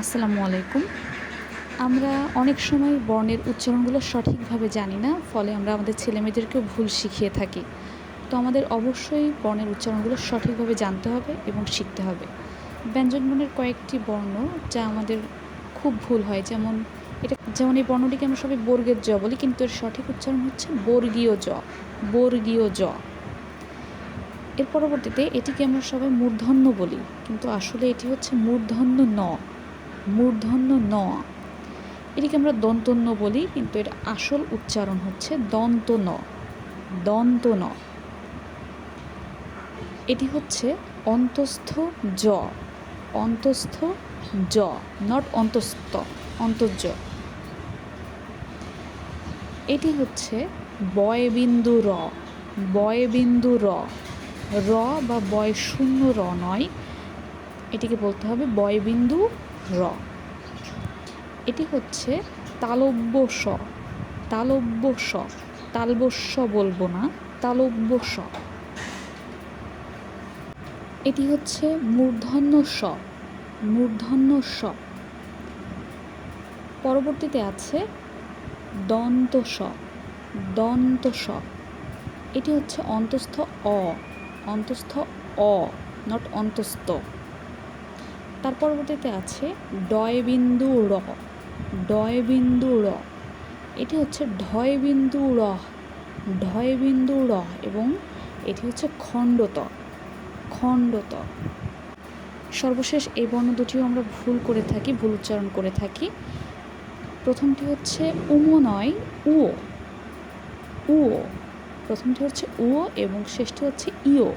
আসসালামু আলাইকুম। আমরা অনেক সময় বর্ণের উচ্চারণগুলো সঠিকভাবে জানি না, ফলে আমরা আমাদের ছেলেমেয়েদেরকেও ভুল শিখিয়ে থাকি। তো আমাদের অবশ্যই বর্ণের উচ্চারণগুলো সঠিকভাবে জানতে হবে এবং শিখতে হবে। ব্যঞ্জনবর্ণের কয়েকটি বর্ণ যা আমাদের খুব ভুল হয়, যেমন এটা, যেমন এই বর্ণটিকে আমরা সবাই বর্গের জ বলি, কিন্তু এর সঠিক উচ্চারণ হচ্ছে বর্গীয় জ বর্গীয় জ। এর পরবর্তীতে এটিকে আমরা সবাই মূর্ধন্য বলি, কিন্তু আসলে এটি হচ্ছে মূর্ধন্য ন। মূর্ধন্য ন। এটিকে আমরা দন্তন্য বলি, কিন্তু এর আসল উচ্চারণ হচ্ছে দন্ত ন। দন্ত ন। এটি হচ্ছে অন্তস্থ জ। অন্তস্থ জ নট অন্তস্থ অন্তর্জ এটি হচ্ছে বয়বিন্দু র। বয়বিন্দু র। র বা বয় শূন্য র নয়। এটিকে বলতে হবে বয়বিন্দু র। এটি হচ্ছে তালব্য স তালব্য স তালবস্য বলব না তালব্য স এটি হচ্ছে মূর্ধন্য স মূর্ধন্য স পরবর্তীতে আছে দন্ত স দন্ত স এটি হচ্ছে অন্তস্থ অ অন্তস্থ অ নট অন্তস্থ। তার পরবর্তীতে আছে ডয়বিন্দু র ডয়বিন্দু র। এটি হচ্ছে ঢয়বিন্দু র ঢয়বিন্দু র এবং এটি হচ্ছে খণ্ডত খণ্ডত। সর্বশেষ এই বর্ণ দুটিও আমরা ভুল করে থাকি, ভুল উচ্চারণ করে থাকি। প্রথমটি হচ্ছে উমো নয় উও উও প্রথমটি হচ্ছে উও এবং শেষটি হচ্ছে ইও